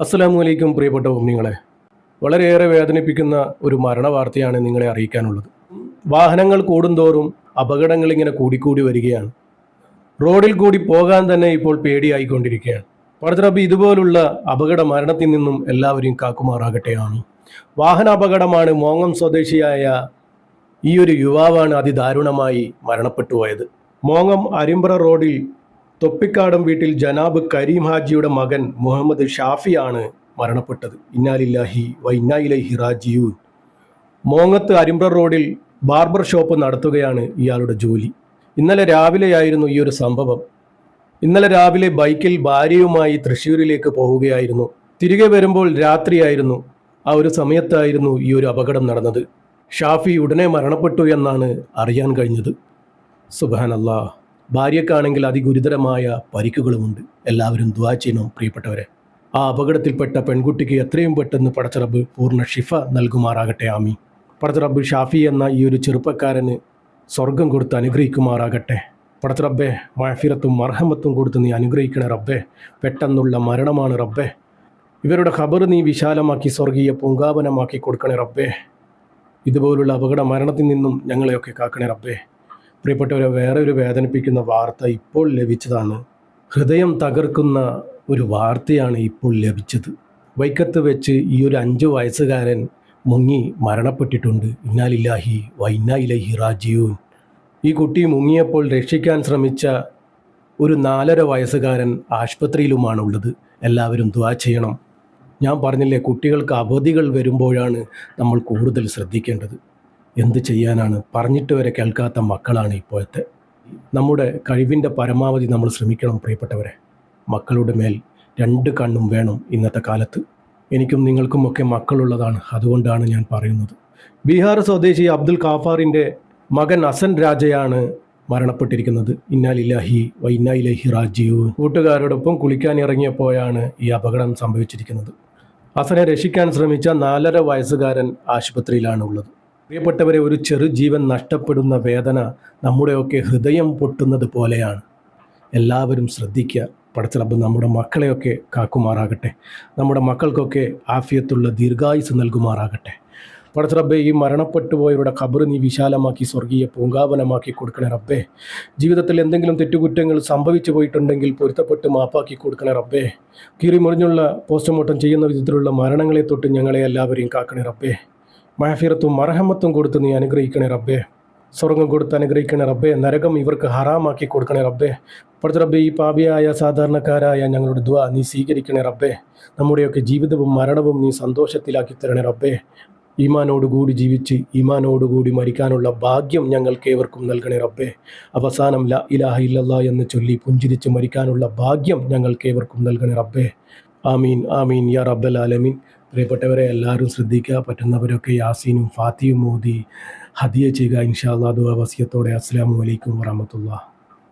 അസ്സലാമു അലൈക്കും പ്രിയപ്പെട്ട നിങ്ങളെ വളരെയേറെ വേദനിപ്പിക്കുന്ന ഒരു മരണ വാർത്തയാണ് നിങ്ങളെ അറിയിക്കാനുള്ളത്. വാഹനങ്ങൾ കൂടുന്തോറും അപകടങ്ങൾ ഇങ്ങനെ കൂടിക്കൂടി വരികയാണ്. റോഡിൽ കൂടി പോകാൻ തന്നെ ഇപ്പോൾ പേടിയായിക്കൊണ്ടിരിക്കുകയാണ്. പടത്തിറബി ഇതുപോലുള്ള അപകട മരണത്തിൽ നിന്നും എല്ലാവരെയും കാക്കുമാറാകട്ടെയാണ്. വാഹന അപകടമാണ് മോങ്ങം സ്വദേശിയായ ഈ ഒരു യുവാവാണ് അതിദാരുണമായി മരണപ്പെട്ടു പോയത് മോങ്ങം അരിമ്പ്ര റോഡിൽ തൊപ്പിക്കാടം വീട്ടിൽ ജനാബ് കരീം ഹാജിയുടെ മകൻ മുഹമ്മദ് ഷാഫിയാണ് മരണപ്പെട്ടത്. ഇന്നാലില്ലാഹി വ ഇന്നായിലൈഹി റാജിയൂൻ മോങ്ങത്ത് അരിമ്പ്ര റോഡിൽ ബാർബർ ഷോപ്പ് നടത്തുകയാണ് ഇയാളുടെ ജോലി. ഇന്നലെ രാവിലെയായിരുന്നു ഈ ഒരു സംഭവം. ഇന്നലെ രാവിലെ ബൈക്കിൽ ഭാര്യയുമായി തൃശ്ശൂരിലേക്ക് പോവുകയായിരുന്നു. തിരികെ വരുമ്പോൾ രാത്രിയായിരുന്നു. ആ ഒരു സമയത്തായിരുന്നു ഈ ഒരു അപകടം നടന്നത്. ഷാഫി ഉടനെ മരണപ്പെട്ടു എന്നാണ് അറിയാൻ കഴിഞ്ഞത്. സുബാനല്ലാ ഭാര്യക്കാണെങ്കിൽ അതിഗുരുതരമായ പരിക്കുകളുമുണ്ട്. എല്ലാവരും ദ്വാ ചെയ്യണം പ്രിയപ്പെട്ടവരെ. ആ അപകടത്തിൽപ്പെട്ട പെൺകുട്ടിക്ക് എത്രയും പെട്ടെന്ന് പടച്ചറബ് പൂർണ ഷിഫ നൽകുമാറാകട്ടെ ആമി പടച്ചറബ് ഷാഫി എന്ന ഈ ഒരു ചെറുപ്പക്കാരന് സ്വർഗം കൊടുത്ത് അനുഗ്രഹിക്കുമാറാകട്ടെ. പടച്ചറബ്ബെ മഴഫിറത്തും മർഹമത്തും കൊടുത്ത് നീ അനുഗ്രഹിക്കണേ റബ്ബെ. പെട്ടെന്നുള്ള മരണമാണ് റബ്ബെ. ഇവരുടെ ഖബർ നീ വിശാലമാക്കി സ്വർഗീയ പൂങ്കാവനമാക്കി കൊടുക്കണേ റബ്ബെ. ഇതുപോലുള്ള അപകട മരണത്തിൽ നിന്നും ഞങ്ങളെയൊക്കെ കാക്കണേ റബ്ബേ. പ്രിയപ്പെട്ടവരെ വേറെ ഒരു വേദനിപ്പിക്കുന്ന വാർത്ത ഇപ്പോൾ ലഭിച്ചതാണ്. ഹൃദയം തകർക്കുന്ന ഒരു വാർത്തയാണ് ഇപ്പോൾ ലഭിച്ചത്. വൈക്കത്ത് വെച്ച് ഈ ഒരു അഞ്ച് വയസ്സുകാരൻ മുങ്ങി മരണപ്പെട്ടിട്ടുണ്ട്. ഇന്നാലില്ലാഹി വൈനായിലഹി റാജീവൻ ഈ കുട്ടി മുങ്ങിയപ്പോൾ രക്ഷിക്കാൻ ശ്രമിച്ച ഒരു നാലര വയസ്സുകാരൻ ആശുപത്രിയിലുമാണ് ഉള്ളത് എല്ലാവരും ദ്വാ ചെയ്യണം. ഞാൻ പറഞ്ഞില്ലേ കുട്ടികൾക്ക് അവധികൾ വരുമ്പോഴാണ് നമ്മൾ കൂടുതൽ ശ്രദ്ധിക്കേണ്ടത്. എന്ത് ചെയ്യാനാണ് പറഞ്ഞിട്ട് വരെ കേൾക്കാത്ത മക്കളാണ് ഇപ്പോഴത്തെ. നമ്മുടെ കഴിവിന്റെ പരമാവധി നമ്മൾ ശ്രമിക്കണം പ്രിയപ്പെട്ടവരെ. മക്കളുടെ മേൽ രണ്ട് കണ്ണും വേണം ഇന്നത്തെ കാലത്ത്. എനിക്കും നിങ്ങൾക്കുമൊക്കെ മക്കളുള്ളതാണ് അതുകൊണ്ടാണ് ഞാൻ പറയുന്നത്. ബീഹാർ സ്വദേശി അബ്ദുൽ കാഫാറിന്റെ മകൻ അസൻ രാജയാണ് മരണപ്പെട്ടിരിക്കുന്നത്. ഇന്നാലില്ലാഹി വൈന്നായിലഹി രാജീവ് കൂട്ടുകാരോടൊപ്പം കുളിക്കാൻ ഇറങ്ങിയപ്പോഴാണ് ഈ അപകടം സംഭവിച്ചിരിക്കുന്നത്. അസനെ രക്ഷിക്കാൻ ശ്രമിച്ച നാലര വയസ്സുകാരൻ ആശുപത്രിയിലാണ് ഉള്ളത് പ്രിയപ്പെട്ടവരെ ഒരു ചെറു ജീവൻ നഷ്ടപ്പെടുന്ന വേദന നമ്മുടെയൊക്കെ ഹൃദയം പൊട്ടുന്നത് പോലെയാണ്. എല്ലാവരും ശ്രദ്ധിക്കുക. പടച്ചിറബ് നമ്മുടെ മക്കളെയൊക്കെ കാക്കുമാറാകട്ടെ. നമ്മുടെ മക്കൾക്കൊക്കെ ആഫിയത്തുള്ള ദീർഘായുസ് നൽകുമാറാകട്ടെ. പടച്ച റബ്ബെ ഈ മരണപ്പെട്ടു പോയവരുടെ ഖബർ നീ വിശാലമാക്കി സ്വർഗീയ പൂങ്കാവനമാക്കി കൊടുക്കണേ റബ്ബേ. ജീവിതത്തിൽ എന്തെങ്കിലും തെറ്റുകുറ്റങ്ങൾ സംഭവിച്ചു പോയിട്ടുണ്ടെങ്കിൽ പൊരുത്തപ്പെട്ട് മാപ്പാക്കി കൊടുക്കണേ റബ്ബേ. കീറി മുറിഞ്ഞുള്ള പോസ്റ്റ്മോർട്ടം ചെയ്യുന്ന വിധത്തിലുള്ള മരണങ്ങളെ തൊട്ട് ഞങ്ങളെ എല്ലാവരെയും കാക്കണേ റബ്ബേ. മഹഫിറത്തും മറഹമത്തും കൊടുത്ത് നീ അനുഗ്രഹിക്കണേ റബ്ബേ. സ്വർഗം കൊടുത്ത് അനുഗ്രഹിക്കണേ റബ്ബേ. നരകം ഇവർക്ക് ഹറാമാക്കി കൊടുക്കണേ റബ്ബേ. പഠിച്ച റബ്ബേ ഈ പാപിയായ സാധാരണക്കാരായ ഞങ്ങളുടെ ദ്വ നീ സ്വീകരിക്കണേ റബ്ബേ. നമ്മുടെയൊക്കെ ജീവിതവും മരണവും നീ സന്തോഷത്തിലാക്കി തരണേ റബ്ബേ. ഈമാനോടുകൂടി ജീവിച്ച് ഈമാനോടുകൂടി മരിക്കാനുള്ള ഭാഗ്യം ഞങ്ങൾക്ക് ഏവർക്കും നൽകണേ റബ്ബേ. അവസാനം ല ഇലാഹ ഇല്ലല്ലാ എന്ന് ചൊല്ലി പുഞ്ചിരിച്ച് മരിക്കാനുള്ള ഭാഗ്യം ഞങ്ങൾക്ക് ഏവർക്കും നൽകണേ റബ്ബേ. ആമീൻ ആമീൻ യാ റബ്ബൽ ആലമീൻ. പ്രിയപ്പെട്ടവരെ എല്ലാവരും ശ്രദ്ധിക്കുക. പറ്റുന്നവരൊക്കെ യാസീനും ഫാത്തിയും മോദി ഹദിയ ചെയ്യുക. ഇൻഷാ അള്ളാഹ് ദുആ വസിയത്തോടെ. അസ്സാം അലൈക്കും വറഹമത്തുള്ള